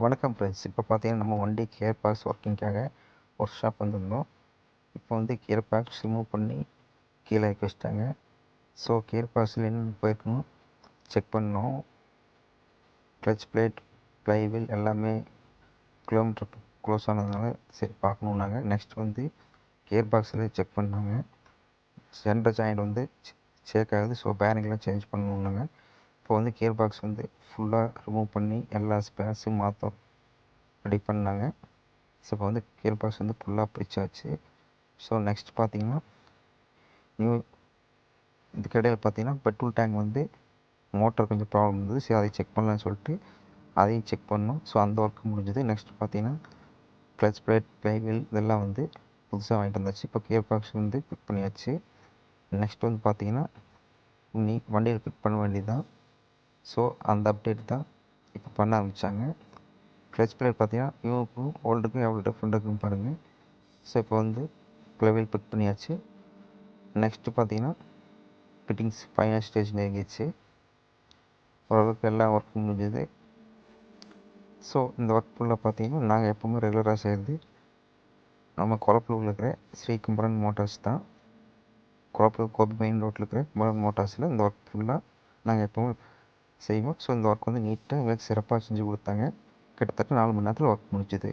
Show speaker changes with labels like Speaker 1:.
Speaker 1: வணக்கம் ஃப்ரெண்ட்ஸ் இப்போ பார்த்தீங்கன்னா நம்ம ஒன் டே கியர் பாக்ஸ் ஒர்க்கிங்காக ஒர்க் ஷாப் வந்திருந்தோம். இப்போ வந்து கியர் பாக்ஸ் ரிமூவ் பண்ணி கீழே இறக்கி வச்சிட்டாங்க. ஸோ கியர் பாக்ஸில் என்னென்ன போயிருக்கணும் செக் பண்ணோம். கிளச் பிளேட் ப்ளைவில் எல்லாமே கிலோமீட்டர் க்ளோஸ் ஆனதுனால சரி பார்க்கணுன்னாங்க நெக்ஸ்ட் வந்து கியர் பாக்ஸில் செக் பண்ணாங்க. சென்டர் ஜாயிண்ட் வந்து ஷேக் ஆகுது. ஸோ பேரிங்லாம் சேஞ்ச் பண்ணணுன்னாங்க இப்போ வந்து கியர் பாக்ஸ் வந்து ஃபுல்லாக ரிமூவ் பண்ணி எல்லா ஸ்பேர்ஸும் மாற்ற ரெடி பண்ணாங்க. ஸோ இப்போ வந்து கியர் பாக்ஸ் வந்து ஃபுல்லாக பிரிச்சாச்சு. ஸோ நெக்ஸ்ட் பார்த்தீங்கன்னா நியூ இதுக்கிடையில் பார்த்தீங்கன்னா பெட்ரோல் டேங்க் வந்து மோட்டர் கொஞ்சம் ப்ராப்ளம் இருந்தது. சரி அதை செக் பண்ணலான்னு சொல்லிட்டு அதையும் செக் பண்ணோம். ஸோ அந்த ஒர்க் முடிஞ்சது. நெக்ஸ்ட் பார்த்தீங்கன்னா கிளச் பிளேட் பிளேவில் இதெல்லாம் வந்து புதுசாக வாங்கிட்டு வந்தாச்சு. இப்போ கியர் பாக்ஸ் வந்து ஃபிட் பண்ணியாச்சு. நெக்ஸ்ட் வந்து பார்த்தீங்கன்னா நீ வண்டியில் ஃபிட் பண்ண வேண்டியதுதான். ஸோ அந்த அப்டேட் தான் இப்போ பண்ண ஆரம்பித்தாங்க கிளச் பிளேட் பார்த்தீங்கன்னா நியூவுக்கும் ஓல்டுக்கும் எவ்வளோ டிஃப்ரெண்ட் இருக்குதுன்னு பாருங்கள் ஸோ இப்போ வந்து ப்ளவில் பிக் பண்ணியாச்சு. நெக்ஸ்ட்டு பார்த்தீங்கன்னா ஃபிட்டிங்ஸ் ஃபைனல் ஸ்டேஜ் நெருங்கிடுச்சு ஓரளவுக்கு எல்லா ஒர்க்கும் முடிஞ்சது. ஸோ இந்த ஒர்க் ஃபுல்லாக பார்த்தீங்கன்னா நாங்கள் எப்போவுமே ரெகுலராக செய்கிறது நம்ம குளப்பலூரில் இருக்கிற ஸ்ரீ கும்பரன் மோட்டார்ஸ் தான். குளப்பலூர் கோபி மெயின் ரோட்டில் இருக்கிற கும்பரன் மோட்டார்ஸில் இந்த ஒர்க் ஃபுல்லாக நாங்கள் எப்போவும் செய்வோம். ஸோ இந்த ஒர்க் வந்து நீட்டாக எங்களுக்கு சிறப்பாக செஞ்சு கொடுத்தாங்க. கிட்டத்தட்ட நாலு மணி நேரத்தில் ஒர்க் முடிஞ்சுது.